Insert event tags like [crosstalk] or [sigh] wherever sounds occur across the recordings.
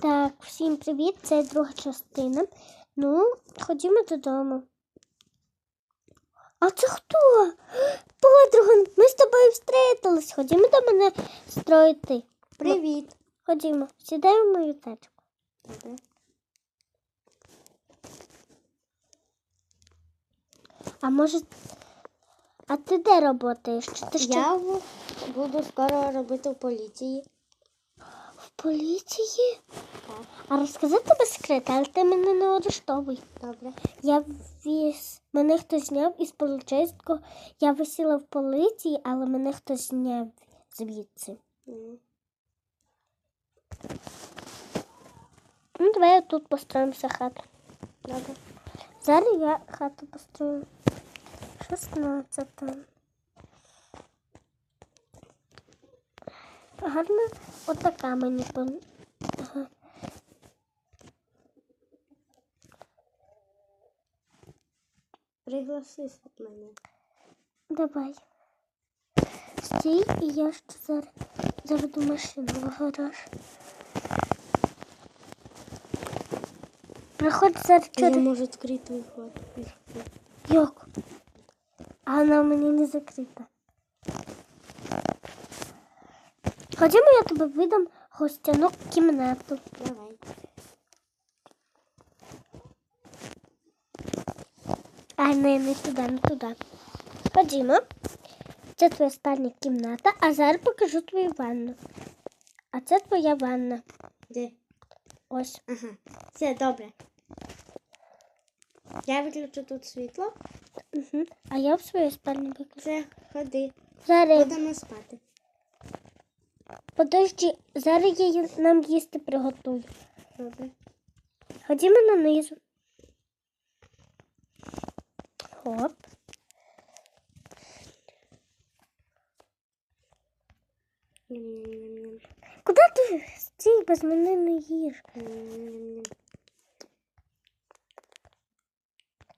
Так, всім привіт, це друга частина. Ну, ходімо додому. А це хто? [gasps] Подруга, ми з тобою встретились. Ходімо до мене строїти. Привіт. Ходімо, сідай в мою тачку. А може. А ти де працюєш? Чи ти ще Я буду скоро робити в поліції. в поліції? А розказати тобі секрет, але ти мене не арештовуй. Добре. Я віз. Мене хтось зняв із поліцейського. Я висіла в поліції, але мене хтось зняв звідси. М. Ну, давай тут построїмося хату. Добре. Зараз я хату построю. 16. Гарно отака мені пон... Ага. Пригласи мене. Давай. Стій, і я ще зараз заведу машину в гараж. Приходь зараз Я через... можу відкрити твій ход. Як? А вона в мене не закрита. Ходімо, я тобі видам гостяну кімнату. Давай. А, не, не туди, не туди. Ходімо. Це твоя спальня кімната, а зараз покажу твою ванну. А це твоя ванна. Де? Ось. Ага. Все, добре. Я виключу тут світло. Угу. А я в своїй спальні виключу. Все, ходи. Зараз, Будемо спати. подожди, зараз я нам їсти приготую. Добре. Ходімо нанизу. Хоп. Куди ти стій, без мене не їж?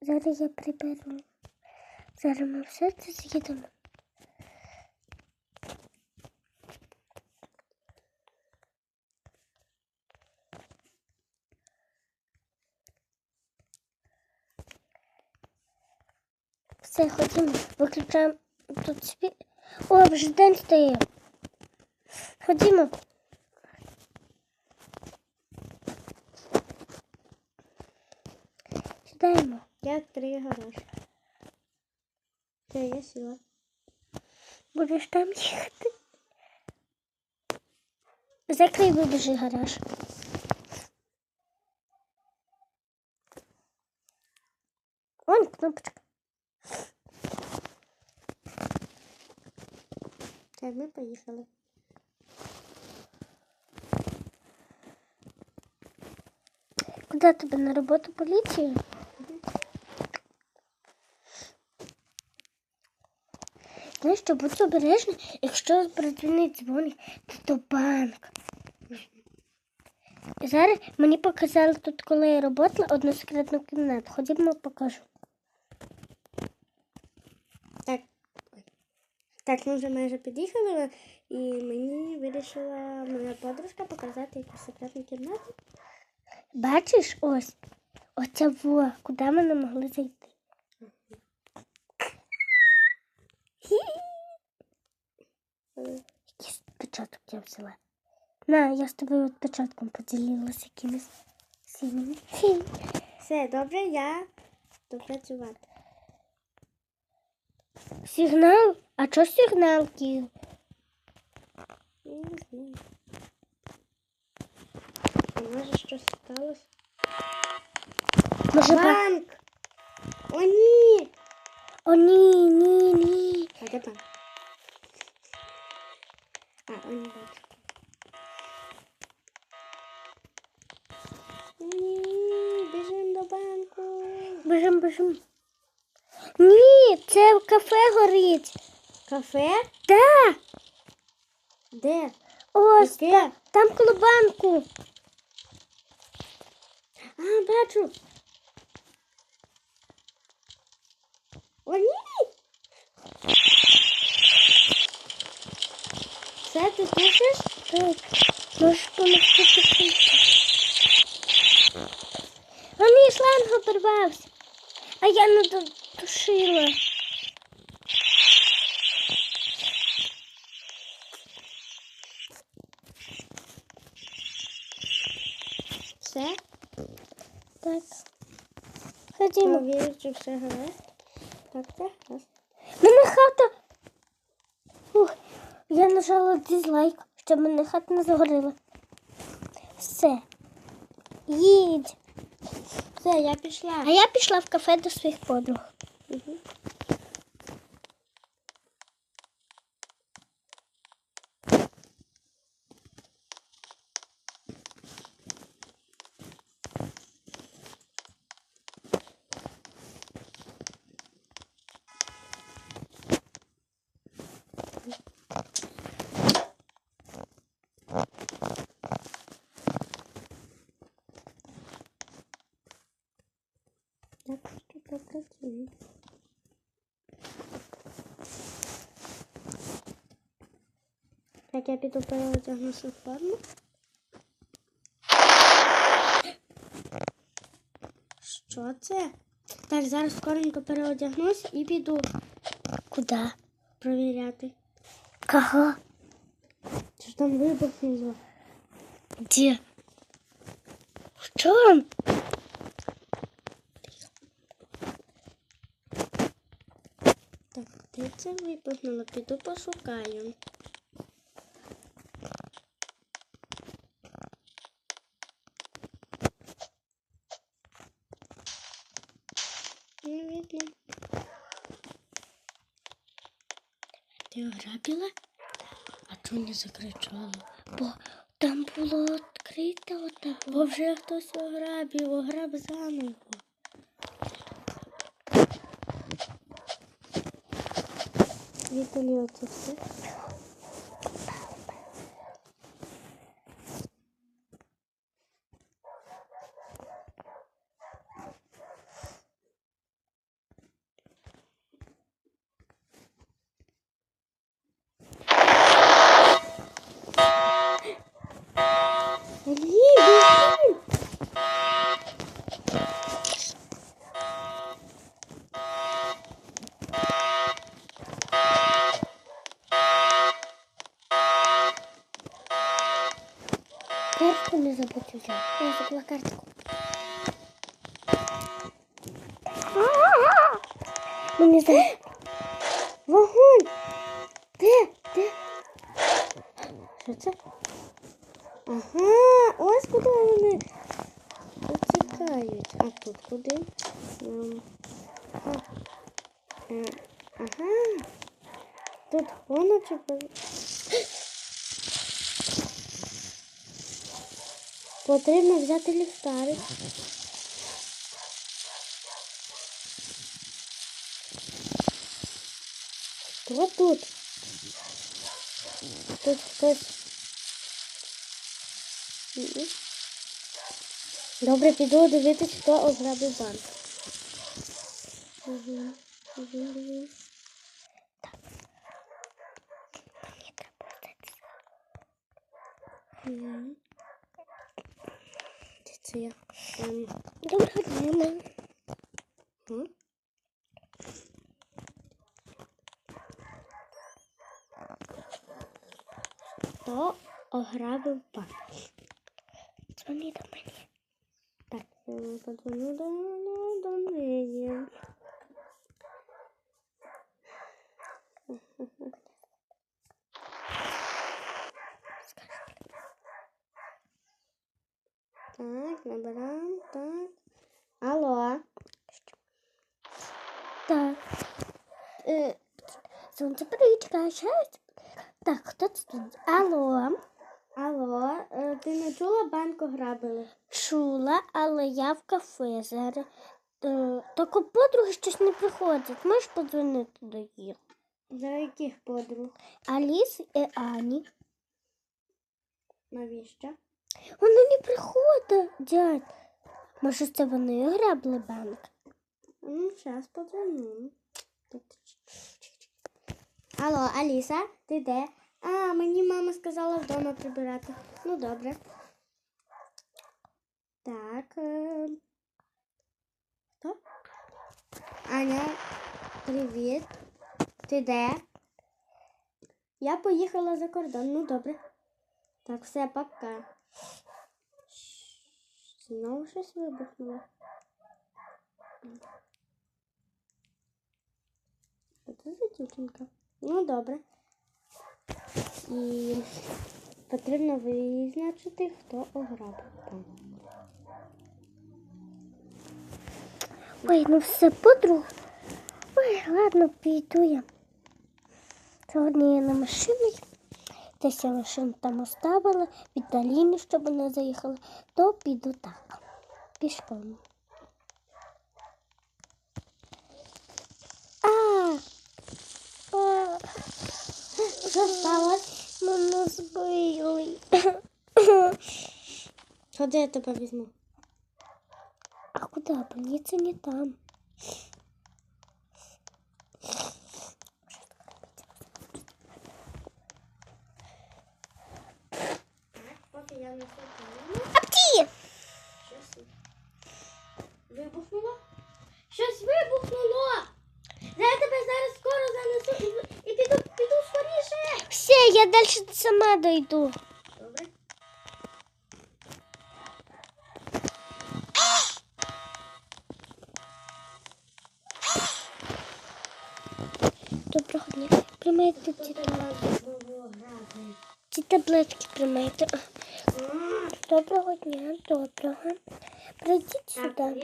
Зараз я приберу. Зараз ми все це з'їдемо. Все, ходімо, виключаємо тут світ. О, вже день стає. Ходімо. Сідаємо. Я відкрию гараж. Все, я сіла. Будеш там їхати. Закрий вибіжи гараж. Все, ми поїхали. Куди тебе на роботу поліцію? Знаєш що, будь обережний, якщо продзвонить дзвоник, то то банк. Зараз мені показали тут, коли я працювала, одну секретну кімнату. Ходімо, покажу. Так. Ой. Так, ми вже майже під'їхали, і мені вирішила моя подружка показати якусь секретну кімнату. Бачиш, ось. Оця во, куди ми не могли зайти. Е, Якийсь початок я взяла. На, я з тобою початком поділилася якимось сініми. Все, добре, я буду працювати. Сигнал? А що сигнал, Кіл? Не знаю. А може щось сталося? Може. Банк! О, ні! О, ні, ні, ні. А де банк? А, о, не бачу. Ні, біжимо до банку. Бежим, бежим. Ні, це кафе горить. Кафе? Да, Де? ось Яке? там коло банку. А, бачу. О, ні! Все, ти слушаєш? Так, можеш помогти. А мій шланг обірвався. А я не дотушила. Все? Так. Ходімо. Провірю, чи все гаразд. Так, гаразд. Мене хата. Ух, я нажала дизлайк, щоб мене хата не загоріла. Все. Їдь. Все, я пішла. А я пішла в кафе до своїх подруг. Мгм. Так, що попрацює. Так, я піду переодягнуся в форму. Що це? Так, зараз скоренько переодягнусь і піду Куди? провіряти. Кого? Чи ж там вибухнуло? Де? В чому? Так, де це вибухнуло? Піду пошукаю. Не видно. Ти ограбила? А чого не закричала? Бо там було відкрите отак. Бо вже хтось ограбив, ограб заново. Віталі оце все. Не взяти. Я забула картку. Мені здається. Вогонь! Де? Де? Що це? Ага, ось куди вони утікають. А тут куди? А, е, Ага. Тут воно чи Потрібно взяти ліхтарик. Хто тут? Тут хтось. Добре, піду дивитись, хто ограбив банк. Угу. Угу, угу. Мені треба взяти. Угу. Де це я? Ем, Доброго дня, мам. м? Хто ограбив банк? Дзвони до мене. Так, я подзвоню до, до, до неї. Так, набираем, так. Алло. Так. Е, Сонце перечка, щас. Так, хто це тут? Алло. Алло, е, ти не чула банк ограбили? Чула, але я в кафе зараз. Е, Так у подруги щось не приходять. Можеш подзвонити до їх? До яких подруг? Аліс і Ані. Навіщо? Вони не приходять, дядь. Може, це вони ограбли банк? Ну, зараз подзвоню. Алло, Аліса, ти де? А, мені мама сказала вдома прибирати. Ну, добре. Так. е, Хто? Аня, привіт. Ти де? Я поїхала за кордон. Ну добре. Так, все, пока. Знову щось вибухнуло. Це за дівчинка? Ну, добре. І потрібно визначити, хто ограбив там. Ой, ну все подруг. Ой, ладно, піду я. Сьогодні я на машині. Десь я машину там оставила, від Аліни, щоб вона заїхала, то піду так. Пішком. А! А! Що сталося? Мене збили. Ходи, я тебе візьму. А куди? Больниця не там. Так, поки я несу камеру. Апті! Щось вибухнуло? Щось вибухнуло! Я тебе зараз скоро занесу і, і піду, піду скоріше. Далі сама дойду. Добре. Доброго дня. Приймайте ці, ці таблетки приймайте. Доброго дня, доброго. Прийдіть сюди.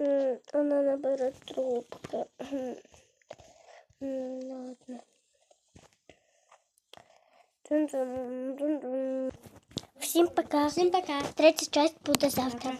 М, Она наберет трубку. М, м, Ладно. Всім пока. Всім пока. Третя часть буде завтра.